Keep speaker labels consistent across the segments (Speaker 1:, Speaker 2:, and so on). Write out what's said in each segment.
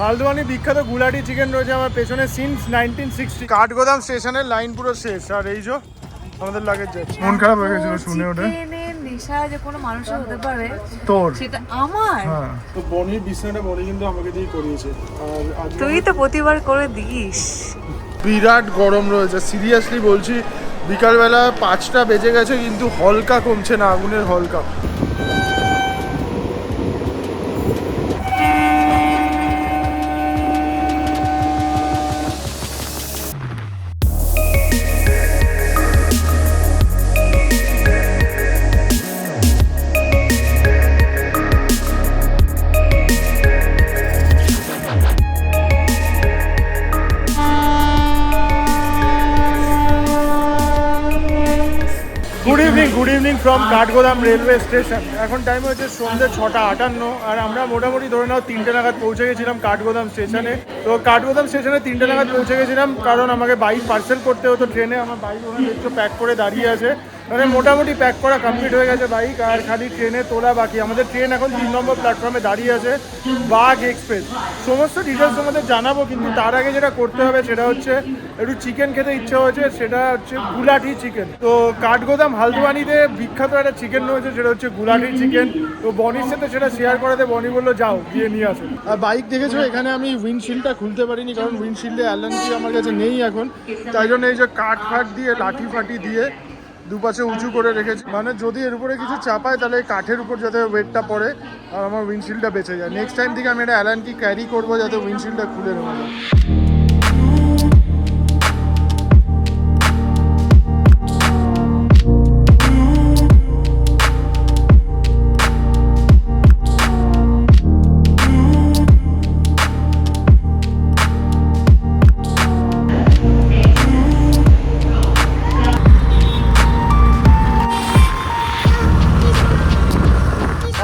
Speaker 1: হালদোয়ানি বিখ্যাত গুলাটি চিকেন রয়েছে আমার পেছনে সিন্স নাইনটিন সিক্সটি কাঠগোদাম স্টেশনের লাইন পুরো শেষ। আর এই যে আমাদের লাগেজ যাচ্ছে। মন খারাপ হয়ে গেছিল শুনে ওটা।
Speaker 2: নেশা যে কোনো মানুষের হতে পারে
Speaker 1: তোর।
Speaker 2: সেটা আমার।
Speaker 1: হ্যাঁ। তো বনির বিছনাটা বনি কিন্তু আমাকে দিয়ে করিয়েছে। আর
Speaker 2: তুই তো প্রতিবার করে দিস।
Speaker 1: বিরাট গরম রয়েছে। সিরিয়াসলি বলছি বিকালবেলা পাঁচটা বেজে গেছে কিন্তু হলকা কমছে না আগুনের হলকা। ফ্রম কাঠগোদাম রেলওয়ে স্টেশন এখন টাইম হচ্ছে সন্ধ্যে ছটা আটান্ন, আর আমরা মোটামুটি ধরে নাও তিনটে নাগাদ পৌঁছে গেছিলাম কাঠগোদাম স্টেশনে তো কাঠগোদাম স্টেশনে তিনটে নাগাদ পৌঁছে গেছিলাম, কারণ আমাকে বাইক পার্সেল করতে হতো ট্রেনে আমার বাইক ওখানে একটু প্যাক করে দাঁড়িয়ে আছে। মানে মোটামুটি প্যাক করা কমপ্লিট হয়ে গেছে বাইক আর খালি ট্রেনে তোলা বাকি। আমাদের ট্রেন এখন তিন নম্বর প্ল্যাটফর্মে দাঁড়িয়ে আছে বাঘ এক্সপ্রেস সমস্ত ডিটেলস তোমাদের জানাব, কিন্তু তার আগে যেটা করতে হবে সেটা হচ্ছে, একটু চিকেন খেতে ইচ্ছে হয়েছে, সেটা হচ্ছে গুলাটি চিকেন তো কাঠগোদাম হালদুয়ানিতে বিখ্যাত একটা চিকেন রয়েছে, সেটা হচ্ছে গুলাটি চিকেন তো বনির সাথে সেটা শেয়ার করাতে বনি বলল, যাও, গিয়ে নিয়ে আসো। আর বাইক দেখেছ? এখানে আমি উইন্ডশিল্ডটা খুলতে পারিনি, কারণ উইন্ডশিল্ডে অ্যালান কি আমার কাছে নেই এখন। তাই জন্য এই যে কাঠ ফাট দিয়ে, লাঠি ফাটি দিয়ে দুপাশে উঁচু করে রেখেছি। মানে যদি এর উপরে কিছু চাপায়, তাহলে কাঠের উপর যাতে ওয়েটটা পড়ে আর আমার উইন্ডশিল্ডটা বেঁচে যায়। নেক্সট টাইম থেকে আমি এটা অ্যালান কি ক্যারি করব যাতে উইন্ডশিল্ডটা খুলে নেওয়া যায়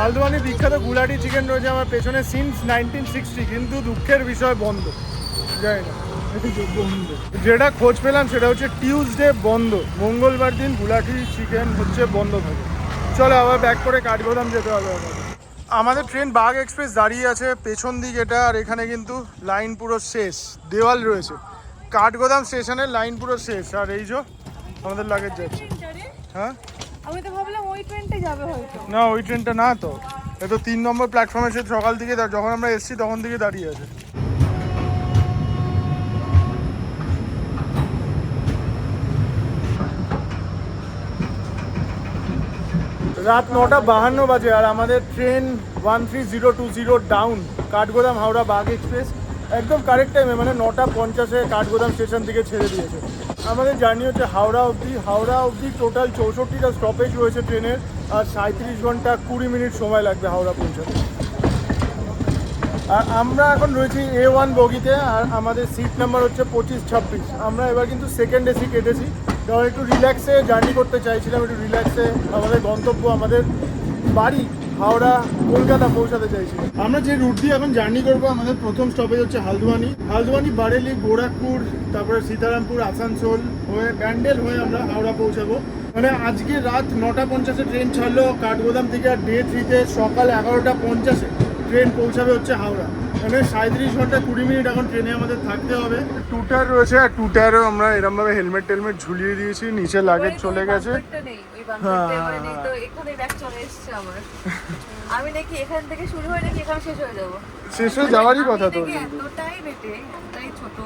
Speaker 1: হালদোয়ানি বিখ্যাত গুলাটি চিকেন রয়েছে, আমার পেছনে সিন্স নাইনটিন সিক্সটি কিন্তু দুঃখের বিষয় বন্ধ। জানি না যেটা খোঁজ পেলাম সেটা হচ্ছে টিউসডে বন্ধ। মঙ্গলবার দিন গুলাটি চিকেন হচ্ছে বন্ধ থাকে। চলো আবার ব্যাক করে কাঠগোদাম যেতে হবে আমাদের। আমাদের ট্রেন বাঘ এক্সপ্রেস দাঁড়িয়ে আছে, পেছন দিক এটা, আর এখানে কিন্তু লাইন পুরো শেষ। দেওয়াল রয়েছে। কাঠগোদাম স্টেশনের লাইন পুরো শেষ। আর এই যে আমাদের লাগেজ যাচ্ছে। হ্যাঁ?
Speaker 2: আমি তো ভাবলাম ওই ট্রেনটা যাবে হয়তো।
Speaker 1: না, ওই ট্রেনটা না তো। এ তিন নম্বর প্ল্যাটফর্মে সে সকাল থেকে যখন আমরা এসেছি তখন থেকে দাঁড়িয়ে আছে। রাত নটা বাহান্ন বাজে আর আমাদের train one three zero two zero down Kathgodam Howrah Bagh express একদম কারেক্ট টাইমে মানে নটা পঞ্চাশে কাঠগোদাম স্টেশন থেকে ছেড়ে দিয়েছে। আমাদের জার্নি হচ্ছে হাওড়া অবধি। হাওড়া অবধি টোটাল চৌষট্টিটা স্টপেজ রয়েছে ট্রেনের। আর সাঁত্রিশ ঘণ্টা কুড়ি মিনিট সময় লাগবে হাওড়া পৌঁছাতে। আর আমরা এখন রয়েছি এ ওয়ান বগিতে, আর আমাদের সিট নাম্বার হচ্ছে পঁচিশ ছাব্বিশ। আমরা এবার কিন্তু সেকেন্ড এসি কেটেছি। কারণ একটু রিল্যাক্সে জার্নি করতে চাইছিলাম, একটু রিল্যাক্সে আমাদের গন্তব্য, আমাদের বাড়ি। হাওড়া, কলকাতা পৌঁছাতে চাইছি। আমরা যে রুট দিয়ে এখন জার্নি করব, আমাদের প্রথম স্টপেজ হচ্ছে হালদুয়ানি। হালদুয়ানি, বারেলি, গোরাখপুর, তারপরে সীতারামপুর, আসানসোল হয়ে ব্যান্ডেল হয়ে আমরা হাওড়া পৌঁছাবো। মানে আজকে রাত নটা পঞ্চাশে ট্রেন ছাড়লো, কাঠগোদাম থেকে আর ডে থ্রিতে সকাল এগারোটা পঞ্চাশে ট্রেন পৌঁছাবে হচ্ছে হাওড়া। মানে সাঁত্রিশ ঘণ্টা কুড়ি মিনিট এখন ট্রেনে আমাদের থাকতে হবে। টুটার রয়েছে আর টুটারও আমরা এরম ভাবে হেলমেট টেলমেট ঝুলিয়ে দিয়েছি নিচে লাগেজ চলে গেছে। হ্যাঁ, হ্যাঁ,
Speaker 2: আমি নাকি এখান থেকে শুরু হয়ে নাকি এখানে শেষ হয়ে যাব?
Speaker 1: শেষ হয়ে যাওয়ারই কথা তো।
Speaker 2: এতটাই বেটে এতটাই ছোট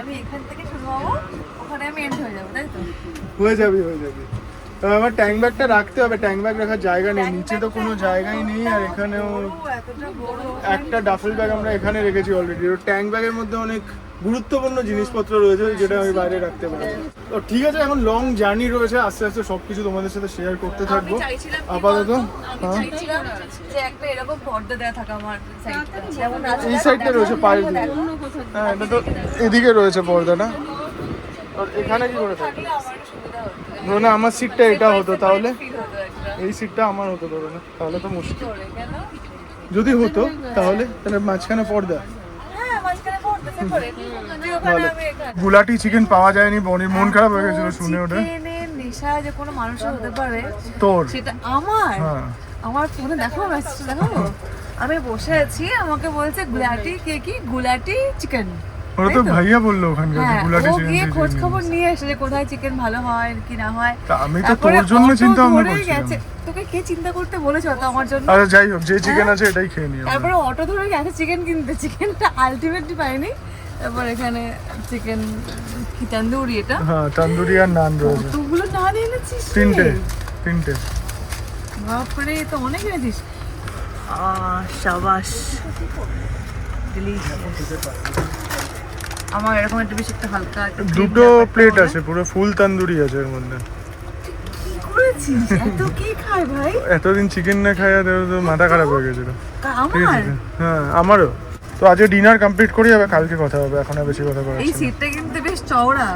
Speaker 2: আমি এখান থেকে শুরু হব ওখানে আমি এন্ড হয়ে যাব তাই তো?
Speaker 1: হয়ে যাবে হয়ে যাবে। তবে আমার ট্যাঙ্ক ব্যাগটা রাখতে হবে। ট্যাঙ্ক ব্যাগ রাখার জায়গা নেই। নিচে তো কোনো জায়গাই নেই আর এখানেও একটা ডাফেল ব্যাগ আমরা এখানে রেখেছি অলরেডি ট্যাঙ্ক ব্যাগের মধ্যে অনেক গুরুত্বপূর্ণ জিনিসপত্র রয়েছে যেটা আমি বাইরে রাখতে পারব। তো ঠিক আছে এখন লং জার্নি রয়েছে। আস্তে আস্তে সবকিছু তোমাদের সাথে শেয়ার করতে থাকব। আপাতত হ্যাঁ? এই সাইডটা রয়েছে পায়ের দিকে। হ্যাঁ এটা তো এদিকে রয়েছে পর্দাটা। আর এখানে কি করে থাকে
Speaker 2: থাকলে আমার সুবিধা হতো
Speaker 1: ধরো না আমার সিটটা এটা হতো তাহলে? এই সিটটা আমার হতো ধরো না তাহলে তো মুশকিল। যদি হতো তাহলে তাহলে মাঝখানে পর্দা।
Speaker 2: হ্যাঁ
Speaker 1: গুলাটি চিকেন পাওয়া যায়নি বনির মন খারাপ হয়ে গেছিল শুনে ওটা।
Speaker 2: নেশা যে কোনো মানুষের হতে পারে
Speaker 1: তোর।
Speaker 2: সেটা আমার?
Speaker 1: হ্যাঁ।
Speaker 2: আমার ফোনে দেখাবো মেসেজটা দেখাবো আমি বসে আছি আমাকে বলছে গুলাটি কে কি? গুলাটি চিকেন
Speaker 1: ওরা তো ভাইয়া বলল ওখানকার
Speaker 2: হ্যাঁ
Speaker 1: গুলাটি
Speaker 2: ও গিয়ে খোঁজ খবর
Speaker 1: নিয়ে
Speaker 2: এসে যে কোথায় চিকেন ভালো হয় কি না হয়।
Speaker 1: আমি তো তোর জন্য চিন্তা ভাবনা।
Speaker 2: গেছে। তোকে কে চিন্তা করতে বলেছ তো আমার জন্য?
Speaker 1: আচ্ছা যাই হোক যে চিকেন আছে এটাই খেয়ে নিও
Speaker 2: তারপরে অটো ধরে গেছে চিকেন কিনতে। চিকেনটা আলটিমেটলি পাইনি। তারপর এখানে চিকেন কি তন্দুরি এটা?
Speaker 1: হ্যাঁ তন্দুরি আর নান রয়েছে।
Speaker 2: কতগুলো না এনেছিস?
Speaker 1: তিনটে তিনটে।
Speaker 2: বাপরে তো অনেক এনেছিস। আহ সাবাস। Delicious. আমার এরকম একটা বেশি একটা হালকা
Speaker 1: দুটো প্লেট আছে পুরো ফুল তন্দুরি আছে এর মধ্যে।
Speaker 2: এত কি খায় ভাই?
Speaker 1: এতদিন চিকেন না খাইয়া তো তো মাথা খারাপ হয়ে গেছিল। ঠিক আছে হ্যাঁ আমারও। তো আজকে ডিনার কমপ্লিট করি হবে কালকে কথা হবে এখন আর বেশি কথা বলা
Speaker 2: এই সিটটা কিন্তু বেশ চওড়া।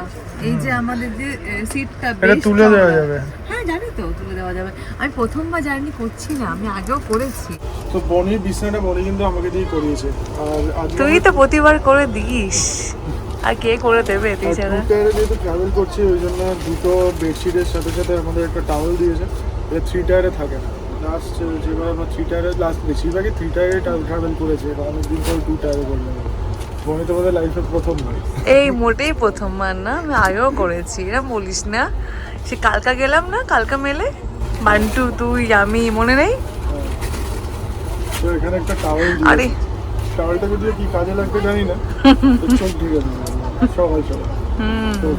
Speaker 2: এই যে আমাদের যে সিটটা
Speaker 1: এটা তুলে দেওয়া যাবে।
Speaker 2: হ্যাঁ জানি তো তুলে দেওয়া যাবে। আমি প্রথমবার জার্নি করছি না আমি আগেও করেছি।
Speaker 1: তো বনির বিছানাটা বনি কিন্তু আমাকে দিয়ে করিয়েছে। আর
Speaker 2: তুই তো প্রতিবার করে দিস। আর কে করে দেবে তুই ছাড়া
Speaker 1: যেহেতু ট্রাভেল করছি ওই জন্য দুটো বেডশিটের সাথে সাথে আমাদের একটা টাওয়াল দিয়েছে। এটা থ্রি টায়ারে থাকে না। লাস্ট যেবার আমরা থ্রি টায়ারে লাস্ট বেশিরভাগই থ্রি টায়ারে ট্রাভেল করেছে। এটা অনেকদিন পর টু টায়ারে করলাম। বনি তোমাদের লাইফের প্রথম নয়
Speaker 2: এই মোটেই প্রথমবার না আমি আগেও করেছি। এরা বলিস না। সে কালকা গেলাম না কালকা মেলে? বান্টু তুই আমি মনে নেই? আরে।
Speaker 1: টাওয়ালটা যদিও কি কাজে লাগবে জানি না। চোখ ঢুকে দেবে তো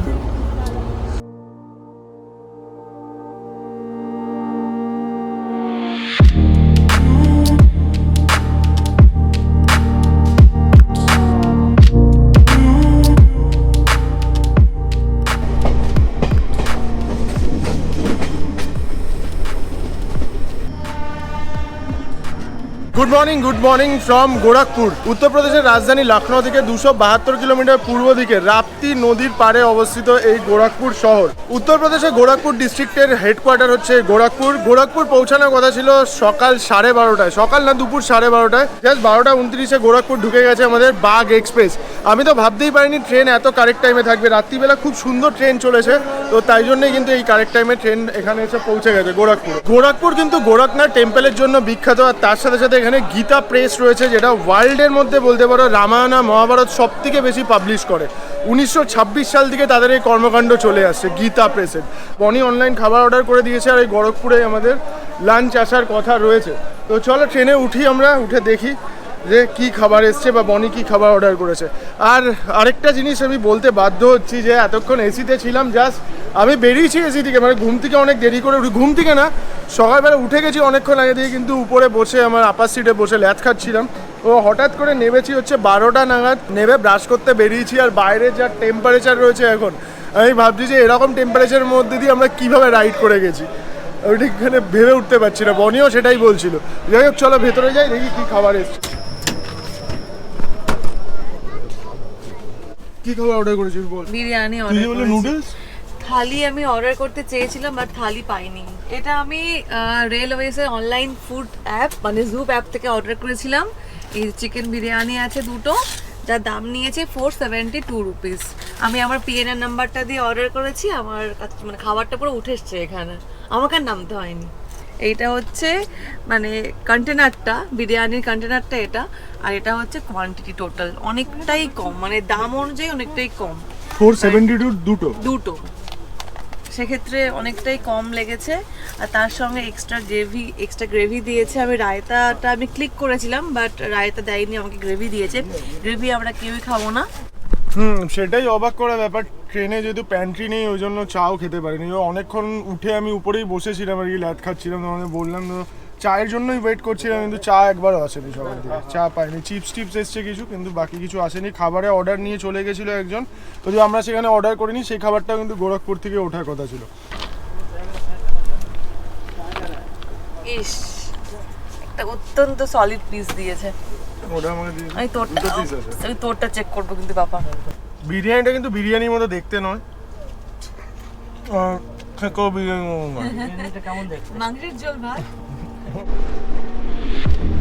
Speaker 1: morning good morning from Gorakhpur উত্তরপ্রদেশের রাজধানী লখনৌ থেকে দুশো বাহাত্তর কিলোমিটার পূর্ব দিকে রাপ্তি নদীর পাড়ে অবস্থিত এই গোরখপুর শহর। উত্তরপ্রদেশের গোরখপুর ডিস্ট্রিক্টের হেডকোয়ার্টার হচ্ছে গোরখপুর। গোরখপুর পৌঁছানোর কথা ছিল সকাল সাড়ে বারোটায়। সকাল না, দুপুর সাড়ে বারোটায়। জাস্ট বারোটা উনত্রিশে গোরখপুর ঢুকে গেছে আমাদের বাঘ এক্সপ্রেস আমি তো ভাবতেই পারিনি ট্রেন এত কারেক্ট টাইমে থাকবে। রাত্রিবেলা খুব সুন্দর ট্রেন চলেছে। তো তাই জন্যই কিন্তু এই কারেক্ট টাইমে ট্রেন এখানে এসে পৌঁছে গেছে গোরখপুর। গোরখপুর কিন্তু গোরখনাথ টেম্পলের জন্য বিখ্যাত। আর তার সাথে সাথে এখানে গীতা প্রেস রয়েছে যেটা ওয়ার্ল্ডের মধ্যে বলতে পারো রামায়ণা মহাভারত সব থেকে বেশি পাবলিশ করে। উনিশশো ছাব্বিশ সাল থেকে তাদের এই কর্মকাণ্ড চলে আসছে, গীতা প্রেসের বনি অনলাইন খাবার অর্ডার করে দিয়েছে আর এই গোরখপুরে আমাদের লাঞ্চ আসার কথা রয়েছে। তো চলো ট্রেনে উঠি আমরা, উঠে দেখি। যে কি খাবার এসছে বা বনি কি খাবার অর্ডার করেছে। আর আরেকটা জিনিস আমি বলতে বাধ্য হচ্ছি যে এতক্ষণ এসিতে ছিলাম জাস্ট আমি বেরিয়েছি এসি থেকে মানে ঘুম থেকে অনেক দেরি করে উঠি ঘুম থেকে না, সকালবেলা উঠে গেছি অনেকক্ষণ আগে দিয়ে, কিন্তু উপরে বসে আমার আপার সিটে বসে ল্যাথ খাচ্ছিলাম। ও হঠাৎ করে নেমেছি হচ্ছে বারোটা নাগাদ, নেমে ব্রাশ করতে বেরিয়েছি, আর বাইরে যা টেম্পারেচার রয়েছে এখন, আমি ভাবছি যে এরকম টেম্পারেচারের মধ্যে দিয়ে আমরা কীভাবে রাইড করে গেছি। ওইটা এখানে ভেবে উঠতে পারছি না, বনিও সেটাই বলছিল। যাই হোক, চলো ভেতরে যাই, দেখি কি খাবার এসছে। কি খাবার অর্ডার করেছিস বল?
Speaker 2: বিরিয়ানি অর্ডার করেছি।
Speaker 1: নুডলস
Speaker 2: থালি আমি অর্ডার করতে চেয়েছিলাম বাট থালি পাইনি। এটা আমি রেলওয়েজের অনলাইন ফুড অ্যাপ মানে জুপ অ্যাপ থেকে অর্ডার করেছিলাম। এই চিকেন বিরিয়ানি আছে দুটো যার দাম নিয়েছে ফোর সেভেন্টি টু রুপিস আমি আমার পিএনআর নাম্বারটা দিয়ে অর্ডার করেছি আমার কাছে- মানে খাবারটা পুরো উঠে এসছে এখানে। আমাকে আর নামতে হয়নি। এইটা হচ্ছে মানে কন্টেনারটা বিরিয়ানির কন্টেনারটা এটা আর এটা হচ্ছে কোয়ান্টিটি টোটাল অনেকটাই কম মানে দাম অনুযায়ী অনেকটাই কম।
Speaker 1: ফোর সেভেন্টি টু দুটো।
Speaker 2: দুটো। সেক্ষেত্রে অনেকটাই কম লেগেছে আর তার সঙ্গে এক্সট্রা গ্রেভি এক্সট্রা গ্রেভি দিয়েছে। আমি রায়তাটা আমি ক্লিক করেছিলাম বাট রায়তা দেয়নি আমাকে গ্রেভি দিয়েছে। গ্রেভি আমরা কেউই খাব না।
Speaker 1: হুম সেটাই অবাক করা ব্যাপার। ট্রেনে যেহেতু প্যান্ট্রি নেই ওই জন্য চাও খেতে পারিনি। অনেকক্ষণ উঠে আমি উপরেই বসেছিলাম আর কি ল্যাদ খাচ্ছিলাম তোমাদের বললাম চায়ের জন্যই ওয়েট করছিলাম কিন্তু চা একবারও আসেনি সকাল থেকে। চা পাইনি। চিপস টিপস এসছে কিছু কিন্তু বাকি কিছু আসেনি। খাবারে অর্ডার নিয়ে চলে গেছিল একজন। যদিও আমরা সেখানে অর্ডার করিনি সেই খাবারটাও কিন্তু গোরখপুর থেকে ওঠার কথা ছিল।
Speaker 2: ইস একটা অত্যন্ত সলিড পিস দিয়েছে।
Speaker 1: ওটা আমাকে দিয়ে
Speaker 2: আমি তোরটা। আমি তোরটা চেক করব কিন্তু বাবা।
Speaker 1: বিরিয়ানিটা কিন্তু বিরিয়ানির মতো দেখতে নয়। আহ, খেকো বিরিয়ানি নয়।
Speaker 2: মাংসের ঝোল ভাত।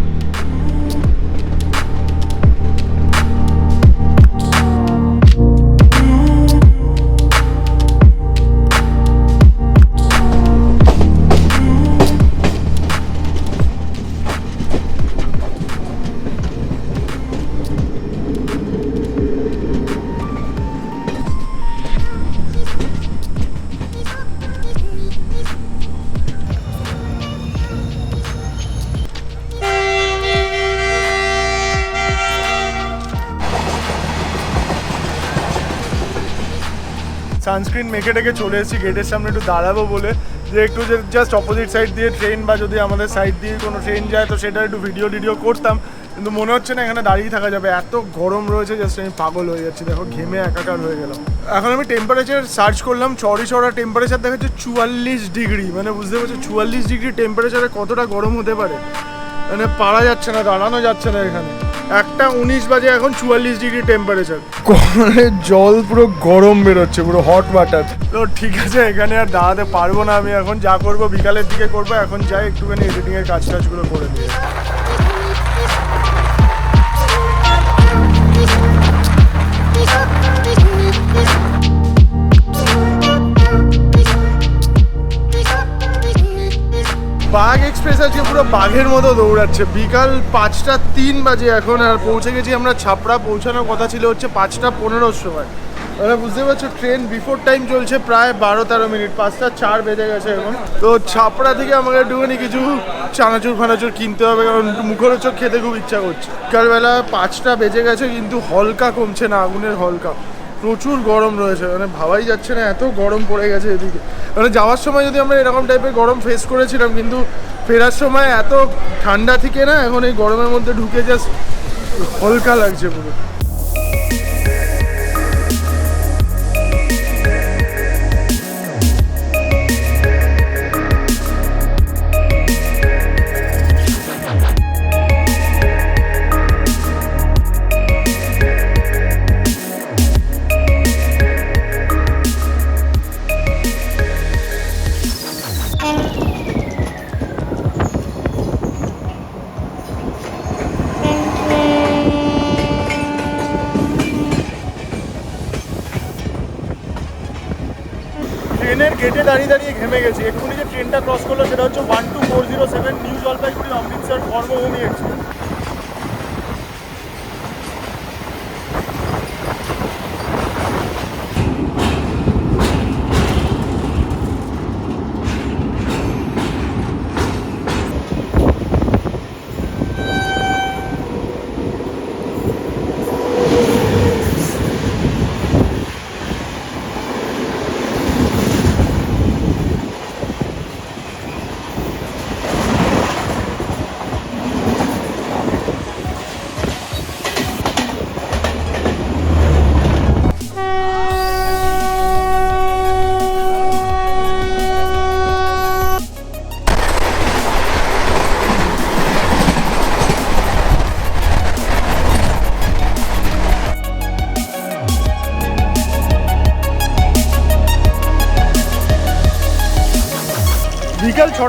Speaker 1: সানস্ক্রিন মেখে টেকে চলে এসেছি গেটের সামনে একটু দাঁড়াবো বলে। যে একটু যে জাস্ট অপোজিট সাইড দিয়ে ট্রেন বা যদি আমাদের সাইড দিয়ে কোনো ট্রেন যায়, তো সেটা একটু ভিডিও টিডিও করতাম। কিন্তু মনে হচ্ছে না এখানে দাঁড়িয়ে থাকা যাবে। এত গরম রয়েছে জাস্ট আমি পাগল হয়ে যাচ্ছি। দেখো, ঘেমে একাকার হয়ে গেলাম। এখন আমি টেম্পারেচার সার্চ করলাম, চড়ি চড়া টেম্পারেচার দেখাচ্ছে চুয়াল্লিশ ডিগ্রি। মানে বুঝতে পারছ, চুয়াল্লিশ ডিগ্রি টেম্পারেচারে কতটা গরম হতে পারে? মানে পারা যাচ্ছে না, দাঁড়ানো যাচ্ছে না এখানে। একটা উনিশ বাজে এখন চুয়াল্লিশ ডিগ্রি টেম্পারেচার কলের জল পুরো গরম বেরোচ্ছে পুরো হট ওয়াটার তো ঠিক আছে এখানে আর দাঁড়াতে পারব না আমি এখন যা করব বিকালের দিকে করব এখন যাই একটুখানি এডিটিং এর কাজ টাজগুলো করে নিয়ে পুরো বাঘের মতো দৌড়াচ্ছে। বিকাল পাঁচটা তিন বাজে এখন, আর পৌঁছে গেছি আমরা ছাপড়া। পৌঁছানোর কথা ছিল হচ্ছে পাঁচটা পনেরোর সময়। মানে বুঝতে পারছ ট্রেন বিফোর টাইম চলছে প্রায় বারো তেরো মিনিট, পাঁচটা চার বেজে গেছে এখন। তো ছাপড়া থেকে আমাকে একটুখানি কিছু চানাচুর ফানাচুর কিনতে হবে, কারণ মুখরোচক খেতে খুব ইচ্ছা করছে। বিকালবেলা পাঁচটা বেজে গেছে, কিন্তু হলকা কমছে না, আগুনের হলকা। প্রচুর গরম রয়েছে মানে ভাবাই যাচ্ছে না, এত গরম পড়ে গেছে এদিকে। মানে যাওয়ার সময় যদি আমরা এরকম টাইপের গরম ফেস করেছিলাম, কিন্তু ফেরার সময় এত ঠান্ডা থেকে না, এখন এই গরমের মধ্যে ঢুকে জাস্ট হলকা লাগছে পুরো। দাঁড়িয়ে গেছি। এক্ষুনি যে ট্রেনটা ক্রস করল সেটা হচ্ছে one two four zero seven new Jalpaiguri Amritsar Karmabhoomi express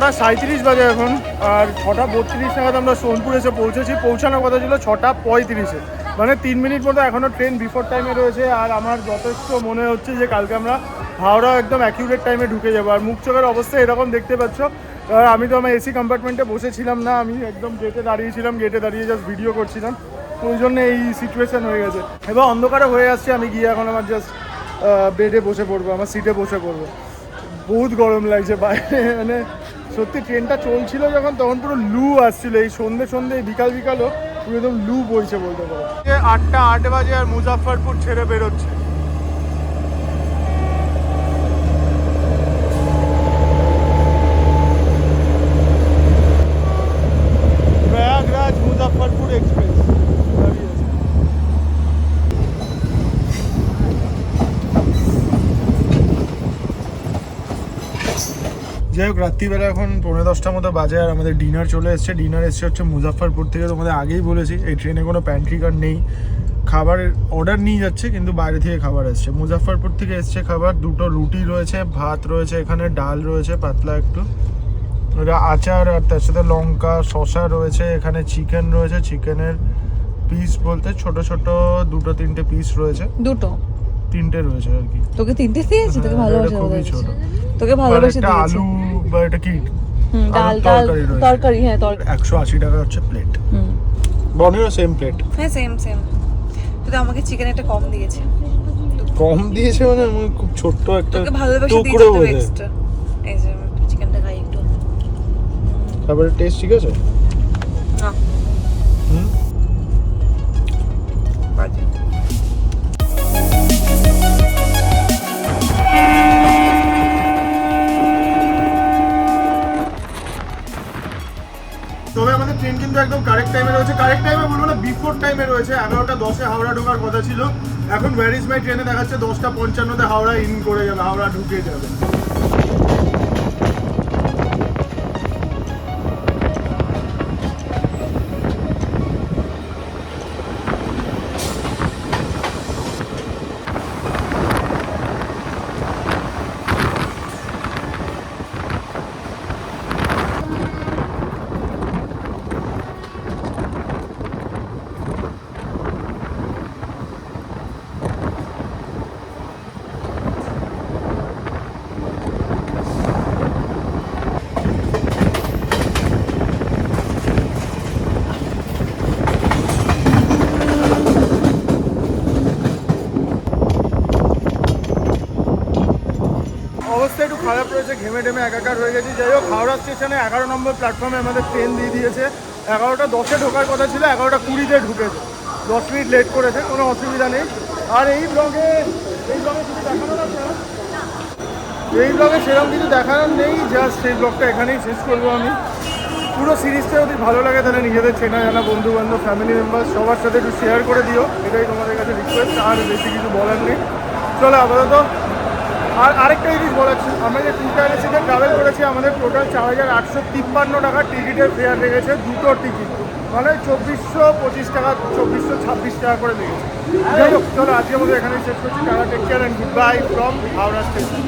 Speaker 1: ছটা সাঁত্রিশ বাজে এখন, আর ছটা বত্রিশ নাগাদ আমরা সোনপুর এসে পৌঁছেছি। পৌঁছানোর কথা ছিল ছটা পঁয়ত্রিশে। মানে তিন মিনিট মতো এখনও ট্রেন বিফোর টাইমে রয়েছে, আর আমার যথেষ্ট মনে হচ্ছে যে কালকে আমরা হাওড়া একদম অ্যাকিউরেট টাইমে ঢুকে যাব। আর মুখ চোখের অবস্থা এরকম দেখতে পাচ্ছ। আর আমি তো আমার এসি কম্পার্টমেন্টে বসেছিলাম না, আমি একদম গেটে দাঁড়িয়েছিলাম গেটে দাঁড়িয়ে জাস্ট ভিডিও করছিলাম। ওই জন্য এই সিচুয়েশান হয়ে গেছে। এবার অন্ধকারে হয়ে আসছে, আমি গিয়ে এখন আমার জাস্ট বেডে বসে পড়ব, আমার সিটে বসে পড়ব। বহুত গরম লাগছে বাইরে মানে সত্যি ট্রেনটা চলছিল যখন, তখন পুরো লু আসছিল। এই সন্ধে সন্ধে বিকাল বিকালও পুরো একদম লু বইছে বলতে পারো আটটা, আট বাজে আর মুজাফরপুর ছেড়ে বেরোচ্ছে প্রয়াগরাজ মুজাফরপুর এক্সপ্রেস দাঁড়িয়েছে যাই হোক রাত্রিবেলা এখন পনেরো দশটার মতো বাজে আর আমাদের ডিনার চলে এসছে। ডিনার এসছে হচ্ছে মুজাফরপুর থেকে তোমাদের আগেই বলেছি এই ট্রেনে কোনো প্যান্ট্রি কার নেই। খাবার অর্ডার নিয়ে যাচ্ছে কিন্তু বাইরে থেকে খাবার এসছে। মুজাফরপুর থেকে এসছে খাবার দুটো রুটি রয়েছে ভাত রয়েছে এখানে ডাল রয়েছে পাতলা একটু। আচার আর তার সাথে লঙ্কা শসা রয়েছে এখানে চিকেন রয়েছে। চিকেনের পিস বলতে ছোট ছোট দুটো তিনটে পিস রয়েছে।
Speaker 2: দুটো?
Speaker 1: তিনটে রয়েছে আর কি।
Speaker 2: তোকে তিনটে দিয়েছি তোকে
Speaker 1: হ্যাঁ,
Speaker 2: ভালোবাসে
Speaker 1: খুবই। ছোট।
Speaker 2: তোকে ভালোবেসে দিয়েছি।
Speaker 1: আলু বা এটা কি?
Speaker 2: ডাল ডাল
Speaker 1: তরকারি
Speaker 2: হ্যাঁ তরকারি।
Speaker 1: একশো আশি টাকা হচ্ছে প্লেট
Speaker 2: হুম।
Speaker 1: বনেরও সেম প্লেট
Speaker 2: হ্যাঁ সেম সেম কিন্তু আমাকে চিকেন একটা কম দিয়েছে।
Speaker 1: কম দিয়েছে মানে আমি খুব ছোট্ট একটা
Speaker 2: তোকে ভালোবেসে
Speaker 1: টুকরো
Speaker 2: দিয়েছে তো এক্সট্রা এই যে চিকেনটা খাই একটু।
Speaker 1: খাবারের টেস্ট ঠিক আছে?
Speaker 2: না।
Speaker 1: একদম কারেক্ট টাইমে রয়েছে। কারেক্ট টাইমে বলব না বিফোর টাইমে রয়েছে। এগারোটা দশে হাওড়া ঢোকার কথা ছিল। এখন ভ্যারিজ মাই ট্রেনে দেখাচ্ছে দশটা পঞ্চান্নতে হাওড়া ইন করে যাবে, হাওড়া ঢুকে যাবে। রয়েছে ঘেমে টেমে একাকার হয়ে গেছি। যাই হোক, হাওড়া স্টেশনে এগারো নম্বর প্ল্যাটফর্মে আমাদের ট্রেন দিয়ে দিয়েছে। এগারোটা দশে ঢোকার কথা ছিল, এগারোটা কুড়িতে ঢুকেছে। দশ মিনিট লেট করেছে, কোনো অসুবিধা নেই। আর এই ব্লগে এই ব্লগে কিছু দেখানো এই ব্লগে সেরকম কিছু দেখানোর নেই জাস্ট সেই ব্লগটা এখানেই শেষ করব আমি। পুরো সিরিজটা যদি ভালো লাগে, তাহলে নিজেদের চেনা জানা বন্ধু বান্ধব ফ্যামিলি মেম্বার সবার সাথে একটু শেয়ার করে দিও। এটাই তোমাদের কাছে রিকোয়েস্ট আর বেশি কিছু বলার নেই। চলো আপাতত আর আরেকটা জিনিস বলেছি আমরা যে টুটা এসেছে ট্রাভেল করেছি, আমাদের টোটাল চার হাজার আটশো তিপ্পান্ন টাকা টিকিটের ফেয়ার লেগেছে, দুটো টিকিট মানে চব্বিশশো পঁচিশ টাকা, চব্বিশশো ছাব্বিশ টাকা করে লেগেছে। যাই হোক, চলো আজকে আমাদের এখানে শেষ করছি। Tata take care and good bye from Howrah station